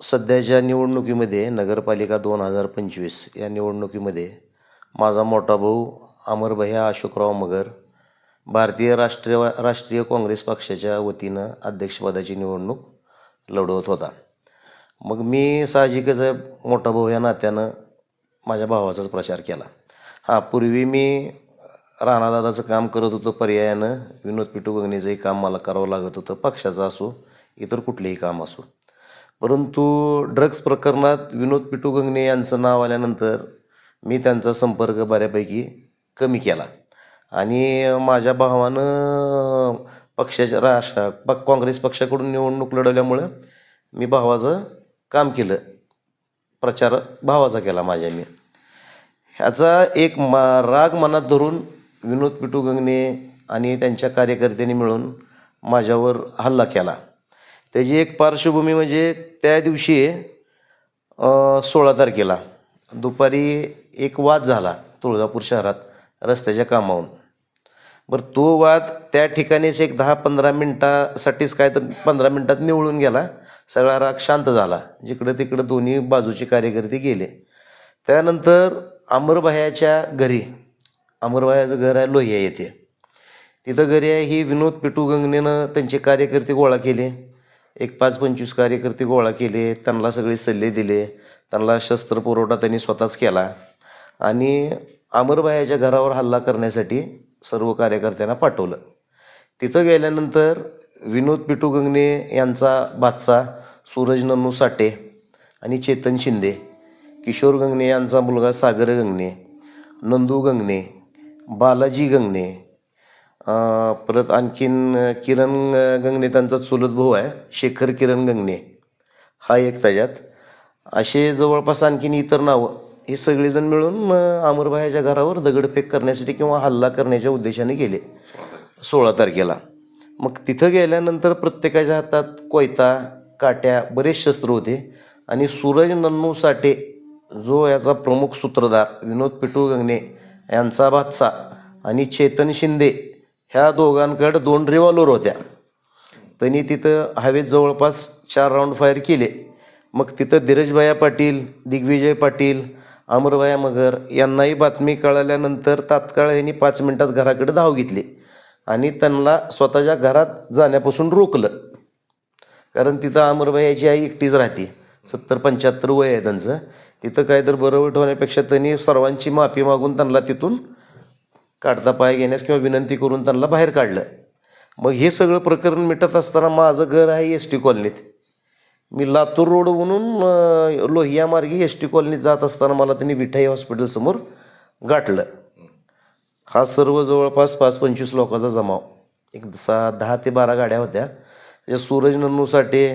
सध्याच्या निवडणुकीमध्ये नगरपालिका दोन हजार पंचवीस या निवडणुकीमध्ये माझा मोठा भाऊ अमरभया अशोकराव मगर भारतीय राष्ट्रीय राष्ट्रीय काँग्रेस पक्षाच्या वतीनं अध्यक्षपदाची निवडणूक लढवत होता. मग मी साहजिकच मोठा भाऊ या नात्यानं माझ्या भावाचाच प्रचार केला. हां पूर्वी मी राणादादाचं काम करत होतो पर्यायानं विनोद पिटू गंगणीचंही काम मला करावं लागत होतं पक्षाचं असो इतर कुठलेही काम असो. परंतु ड्रग्स प्रकरणात विनोद पिटू गंगणे यांचं नाव आल्यानंतर मी त्यांचा संपर्क बऱ्यापैकी कमी केला. आणि माझ्या भावानं पक्षाच्या राष्ट्र प काँग्रेस पक्षाकडून निवडणूक लढवल्यामुळं मी भावाचं काम केलं. प्रचार भावाचा केला माझ्या मी. ह्याचा एक मा राग मनात धरून विनोद पिटू गंगणे आणि त्यांच्या कार्यकर्त्यांनी मिळून माझ्यावर हल्ला केला. त्याची एक पार्श्वभूमी म्हणजे त्या दिवशी सोळा तारखेला दुपारी एक वाद झाला तुळजापूर शहरात रस्त्याच्या कामावून बरं तो वाद त्या ठिकाणीच एक दहा पंधरा मिनटासाठीच काय तर पंधरा मिनटात निवळून गेला. सगळा राग शांत झाला. जिकडं तिकडं दोन्ही बाजूचे कार्यकर्ते गेले. त्यानंतर अमरभायाच्या घरी अमरभायाचं घर आहे लोहिया येथे. तिथं घरी आहे ही विनोद पिटू गंगनेनं त्यांचे कार्यकर्ते गोळा केले. एक पाच पंचवीस कार्यकर्ते गोळा केले त्यांना सगळे सल्ले दिले त्यांना शस्त्र पुरवठा त्यांनी स्वतःच केला. आणि अमरबायाच्या घरावर हल्ला करण्यासाठी सर्व कार्यकर्त्यांना पाठवलं. तिथं गेल्यानंतर विनोद पिटू गंगणे यांचा बादचा सूरज नन्नू साठे आणि चेतन शिंदे किशोर गंगणे यांचा मुलगा सागर गंगणे नंदू गंगणे बालाजी गंगणे परत आणखीन किरण गंगणे त्यांचा चुलत भाऊ आहे शेखर किरण गंगणे. हा एक त्याच्यात. असे जवळपास आणखीन इतर नावं. हे सगळेजण मिळून अमरबायाच्या अमरभायाच्या घरावर दगडफेक करण्यासाठी किंवा हल्ला करण्याच्या उद्देशाने गेले. सोळा तारखेला. मग तिथं गेल्यानंतर प्रत्येकाच्या हातात कोयता काट्या बरेच शस्त्र होते. आणि सूरज नन्नू साठे जो याचा प्रमुख सूत्रधार विनोद पिटू गंगणे यांचा बादशा आणि चेतन शिंदे ह्या दोघांकडे दोन रिव्हॉल्वर होत्या. त्यांनी तिथं हवेत जवळपास चार राऊंड फायर केले. मग तिथं धीरजभाया पाटील दिग्विजय पाटील अमरभाया मगर यांनाही बातमी कळाल्यानंतर तात्काळ यांनी पाच मिनिटात घराकडे धाव घेतली आणि त्यांना स्वतःच्या घरात जाण्यापासून रोखलं. कारण तिथं अमरभायाची आई एकटीच राहते. सत्तर पंच्याहत्तर वय आहे त्यांचं. तिथं काय तर बरोबर ठेवण्यापेक्षा होण्यापेक्षा त्यांनी सर्वांची माफी मागून त्यांना तिथून काढता पाय घेण्यास किंवा विनंती करून त्यांना बाहेर काढलं. मग हे सगळं प्रकरण मिटत असताना माझं घर आहे एस टी कॉलनीत. मी लातूर रोड म्हणून अं, लोहिया मार्गे एस टी कॉलनीत जात असताना मला त्यांनी विठाई हॉस्पिटलसमोर गाठलं. हा सर्व जवळपास पाच पंचवीस लोकांचा जमाव. एक सा दहा ते बारा गाड्या होत्या. त्याच्या सूरज नन्नूसाठी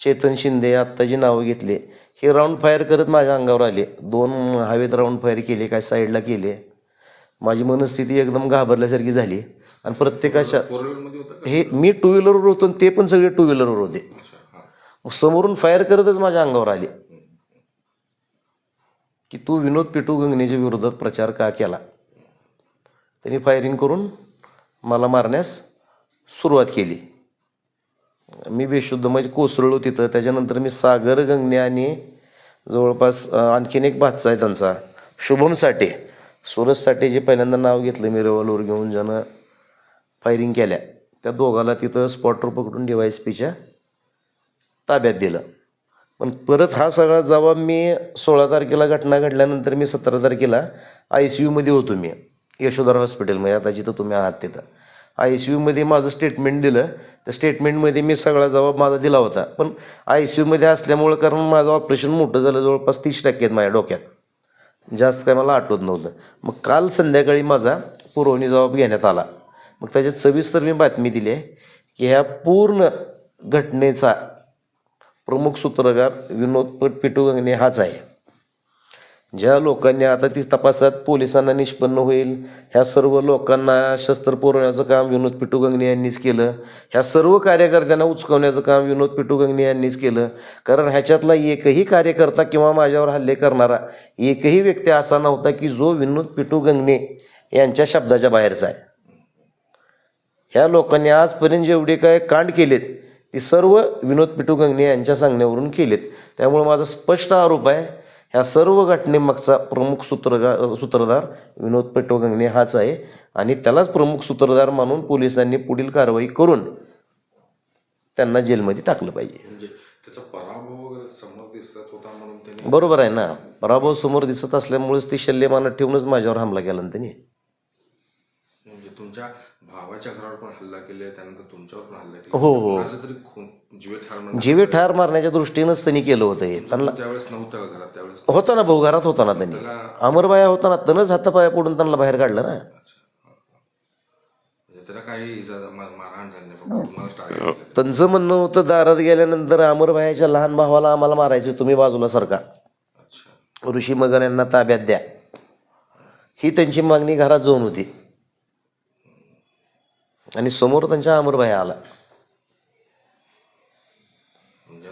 चेतन शिंदे आत्ताची नावं घेतली. हे राऊंड फायर करत माझ्या अंगावर आले. दोन हवेत राऊंड फायर केले काय साईडला केले. माझी मनस्थिती एकदम घाबरल्यासारखी झाली. आणि प्रत्येकाच्या हे मी टू व्हीलरवर होतो आणि ते पण सगळे टू व्हीलरवर होते. मग समोरून फायर करतच माझ्या अंगावर आले. की तू विनोद पिटू गंगणेच्या विरोधात प्रचार का केला? त्यांनी फायरिंग करून मला मारण्यास सुरुवात केली. मी बेशुद्ध म्हणजे कोसळलो तिथं. त्याच्यानंतर मी सागर गंगणे आणि जवळपास आणखीन एक बादचा आहे त्यांचा शुभम साठे. सुरज साठे जे पहिल्यांदा नाव घेतलं मी रिव्हॉल्वर घेऊन ज्यानं फायरिंग केल्या त्या दोघाला तिथं स्पॉटवर पकडून डी वाय एस पीच्या ताब्यात दिलं. पण परत हा सगळा जबाब मी सोळा तारखेला घटना घडल्यानंतर मी सतरा तारखेला आय सी यूमध्ये होतो मी यशोधर हॉस्पिटलमध्ये. आता जिथं तुम्ही आहात तिथं. आय सी यूमध्ये माझं स्टेटमेंट दिलं. त्या स्टेटमेंटमध्ये मी सगळा जबाब माझा दिला होता. पण आय सी यूमध्ये असल्यामुळं कारण माझं ऑपरेशन मोठं झालं जवळपास तीस टक्के आहेत माझ्या डोक्यात. जास्त काय मला आठवत नव्हतं. मग काल संध्याकाळी माझा पुरवणी जबाब घेण्यात आला. मग त्याच्यात सविस्तर मी बातमी दिली आहे की ह्या पूर्ण घटनेचा प्रमुख सूत्रगार विनोद पटपिटू गंगणे हाच आहे. ज्या लोकांनी आता ती तपासात पोलिसांना निष्पन्न होईल ह्या सर्व लोकांना शस्त्र पुरवण्याचं काम विनोद पिटू गंगणे यांनीच केलं ह्या सर्व कार्यकर्त्यांना उचकवण्याचं काम विनोद पिटू गंगणे यांनीच केलं. कारण ह्याच्यातला एकही कार्यकर्ता किंवा माझ्यावर हल्ले करणारा एकही व्यक्ती असा नव्हता की जो विनोद पिटू गंगणे यांच्या शब्दाच्या बाहेरचा आहे. ह्या लोकांनी आजपर्यंत जेवढे काय कांड केलेत ती सर्व विनोद पिटू गंगणे यांच्या सांगण्यावरून केलेत. त्यामुळे माझा स्पष्ट आरोप आहे ह्या सर्व घटनेमागचा प्रमुख सूत्रगा सूत्रधार विनोद पिटू गंगणे हाच आहे आणि त्यालाच प्रमुख सूत्रधार मानून पोलिसांनी पुढील कारवाई करून त्यांना जेलमध्ये टाकलं पाहिजे. म्हणजे बरोबर आहे ना. पराभव समोर दिसत असल्यामुळेच ती शल्यमानात ठेवूनच माझ्यावर हमला केला त्यांनी. म्हणजे तुमच्या भावाच्या घरावर पण हल्ला केले त्यानंतर तुमच्यावर पण हल्ला केला. हो, हो. कोणाचं तरी खून जीवे ठार म्हणून जीवे ठार मारण्याच्या दृष्टीनंच त्यांनी केलं होतं हे. त्यांना त्यावेळेस नव्हतं का घरात? त्यावेळेस होता ना भाऊ घरात होता ना त्यांनी. अमरबाया होता ना तनच हातापाया पडून त्यांना बाहेर काढलं ना. म्हणजे त्याला काही इजा मा- मारहाण झाली नाही फक्त तुम्हाला टार्गेट केलं त्यांचं म्हणणं होतं दारात गेल्यानंतर अमरबायाच्या लहान भावाला आम्हाला मारायचं तुम्ही बाजूला सरका. अच्छा. ऋषी मगन यांना ताब्यात द्या. ही त्यांची मागणी घरात जाऊन होती. आणि समोर त्यांच्या अमरबाया आला. म्हणजे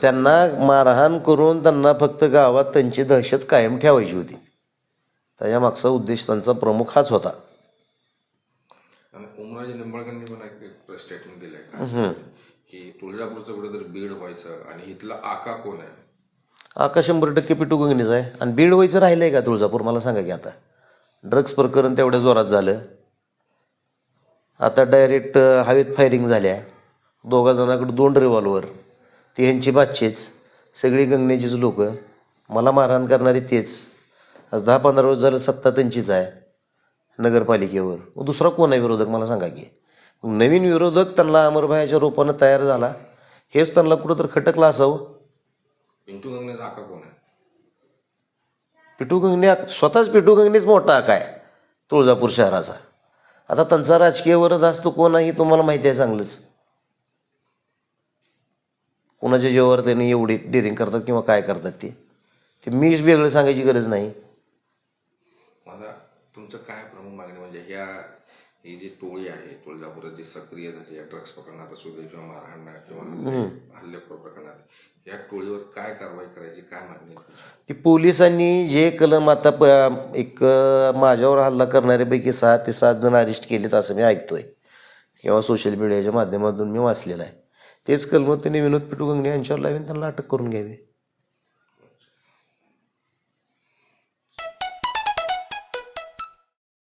त्यांना मारहाण करून त्यांना फक्त गावात त्यांची दहशत कायम ठेवायची होती. त्याच्या मागचा उद्देश त्यांचा प्रमुख हाच होता. तुळजापूरचं कुठेतरी बीड व्हायचं आणि इथला आका कोण आहे? आका शंभर टक्के पिटू गंगणीच आहे. आणि बीड व्हायचं राहिलंय का तुळजापूर? मला सांगा की आता. ड्रग्ज प्रकरण तेवढ्या जोरात झालं. आता डायरेक्ट हवेत फायरिंग झाल्या. दोघा जणांकडे दोन रिव्हॉल्वर ती ह्यांची बादचेच सगळी गंगण्याचीच लोक. मला मारहाण करणारी तेच. आज दहा पंधरा रोज झालं सत्ता त्यांचीच आहे. नगरपालिकेवर. मग दुसरा कोण आहे विरोधक मला सांगा की? नवीन विरोधक त्यांना अमरभायाच्या रूपानं तयार झाला. हेच त्यांना कुठं तर खटकलं असावं? पिंटू आका कोण आहे? पिटू गंगणे स्वतःच पिटू गंगणेच मोठा आका आहे. तुळजापूर शहराचा. आता त्यांचा राजकीय वरद असतो कोण आहे तुम्हाला माहिती आहे चांगलंच. कोणाच्या जीवावर त्यांनी एवढी डेरिंग करतात किंवा काय करतात ते. ते मी वेगळं सांगायची गरज नाही. माझा तुमचं काय प्रमुख मागणी म्हणजे या ही जी टोळी आहे तुळजापुरात जी सक्रिय झाली या ड्रग्ज प्रकरणात असू दे किंवा मारहाण किंवा हल्लेखोर प्रकरणात या टोळीवर काय कारवाई करायची काय मागणी? की पोलिसांनी जे कलम आता प एक माझ्यावर हल्ला करणाऱ्यापैकी सहा ते सात जण अरेस्ट केलेत असं मी ऐकतोय. किंवा सोशल मीडियाच्या माध्यमातून मी वाचलेलं आहे. तेच कलम त्यांनी विनोद पिटू गंगणे यांच्यावर लावून त्यांना अटक करून घ्यावी.